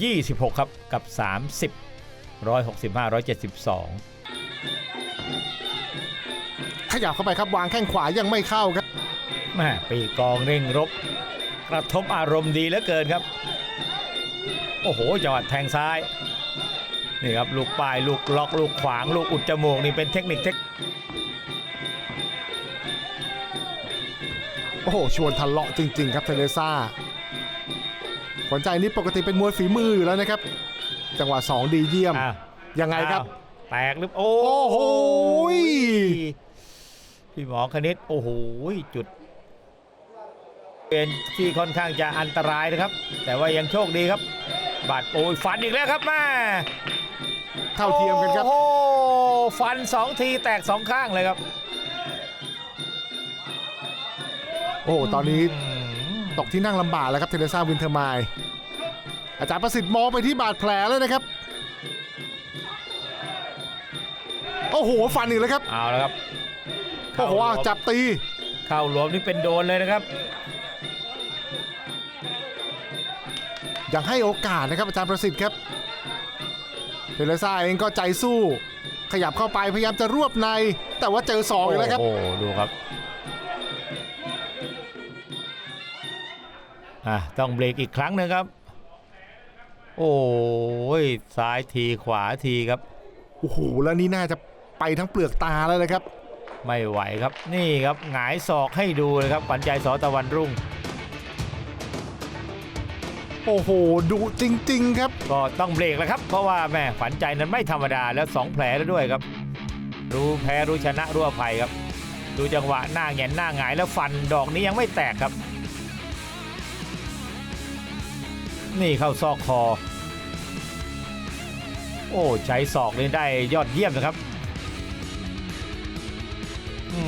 26 ครับ กับ 30 165 172 ขยับเข้าไปครับวางแข้งขวายังไม่เข้าครับแม่ปีกองเร่งรบ กระทบอารมณ์ดีเหลือเกินครับ โอ้โหจังหวะแทงซ้ายนี่ครับลูกปลายลูกล็อกลูกขวางลูกอุดจมูกนี่เป็นเทคนิคเทคโอ้โหชวนทะเลาะจริง ๆ ครับเทเรซ่า ขวัญใจนี่ปกติเป็นมวยฝีมืออยู่แล้วนะครับ จังหวะ2ดีเยี่ยมอะยังไงครับ อ้าวแตกหรือโอ้โอ้โห พี่หมอคณิต โอ้โหจุด เป็นที่ค่อนข้างจะอันตรายนะครับ แต่ว่ายังโชคดีครับ บาดโอ้ยฟันอีกแล้วครับแม่เท่าเทียมกันครับ โอ้โหฟันสองทีแตกสองข้างเลยครับ โอ้โหตอนนี้อืม ตกที่นั่งลำบากแล้วครับเทเรซ่าวินเทอร์ไมล์อาจารย์ประสิทธิ์มองไปที่บาดแผลเลยนะครับ โอ้โหฟันอีกแล้วครับเอาแล้วครับโอ้โหอ้าวจับตี เข้าหลวมนี่เป็นโดนเลยนะครับ ยังให้โอกาสนะครับอาจารย์ประสิทธิ์ครับเทเรซ่าเองก็ใจสู้ ขยับเข้าไปพยายามจะรวบใน แต่ว่าเจอศอกอีกแล้วครับโอ้โหดูครับ อะต้องเบรกอีกครั้งหนึงครับ โอ้ยซ้ายทีขวาทีครับ โอ้โหแล้วนี่น่าจะไปทั้งเปลือกตาแล้วนะครับ ไม่ไหวครับนี่ครับหงายศอกให้ดูเลยครับขวัญใจสอตะวันรุ่ง โอ้โหดุจริง ๆ ครับ ก็ต้องเบรกแล้วครับ เพราะว่าแม่ขวัญใจนั้นไม่ธรรมดาแล้ว2แผลแล้วด้วยครับ รู้แพ้รู้ชนะรู้อภัยครับ ดูจังหวะหน้าแหงนหน้าหงายแล้วฟันดอกนี้ยังไม่แตกครับ นี่เข้าซอกคอ โอ้ ใช้ศอกนี่ได้ยอดเยี่ยมนะครับ